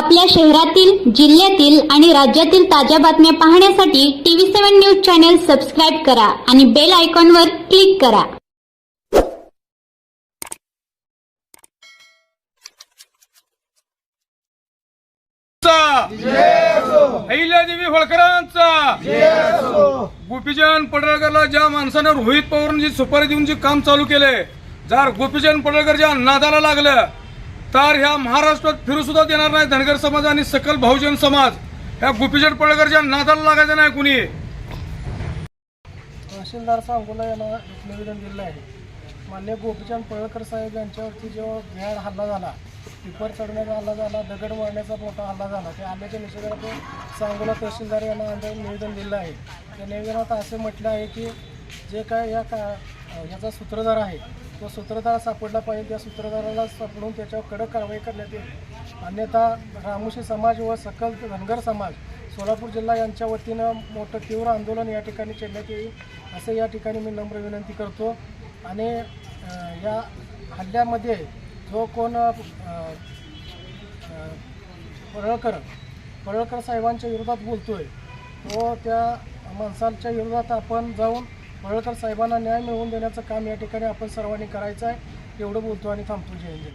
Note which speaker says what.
Speaker 1: आपल्या शहरातील जिल्ह्यातील आणि राज्यातील ताज्या बातम्या पाहण्यासाठी TV seven news channel subscribe करा आणि बेल आयकॉनवर क्लिक करा.
Speaker 2: अहिल्यादेवी होळकरांचा गोपीचंद पडळकरला ज्या माणसानं रोहित पवारांची सुपारी देऊन जे काम चालू केले जर गोपीचंद पडळकरच्या नादाला लागलं तर ह्या महाराष्ट्रात फिरूसुद्धा देणार नाही धनगर समाज आणि सकल बहुजन समाज. ह्या गोपीचंद पळकरच्या नादाला लागायचं नाही कुणी.
Speaker 3: तहसीलदार सांगोला यांना एक निवेदन दिलं आहे. मान्य गोपीचंद पळकर साहेब यांच्यावरती जेव्हा भ्याड हल्ला झाला पिपर चढण्याचा हल्ला झाला दगड मारण्याचा मोठा हल्ला झाला त्या हल्ल्याच्या निषेधार्थ सांगोला तहसीलदार यांना आमचं निवेदन दिलं आहे. त्या निवेदनात असे म्हटलं आहे की जे काय या का याचा सूत्रधार आहे तो सूत्रधार सापडला पाहिजे त्या सूत्रधाराला सापडून त्याच्यावर कडक कारवाई करण्यात येईल. अन्यथा रामोशी समाज व सकल धनगर समाज सोलापूर जिल्हा यांच्या वतीनं मोठं तीव्र आंदोलन या ठिकाणी छेडण्यात येईल असं या ठिकाणी मी नम्र विनंती करतो. आणि या हल्ल्यामध्ये जो कोण परळकर परळकर साहेबांच्या विरोधात बोलतो आहे तो त्या माणसांच्या विरोधात आपण जाऊन पडळकर साहेबांना न्याय मिळवून देण्याचं काम या ठिकाणी आपण सर्वांनी करायचं आहे. एवढं बोलतो आणि थांबतो. जय हिंद.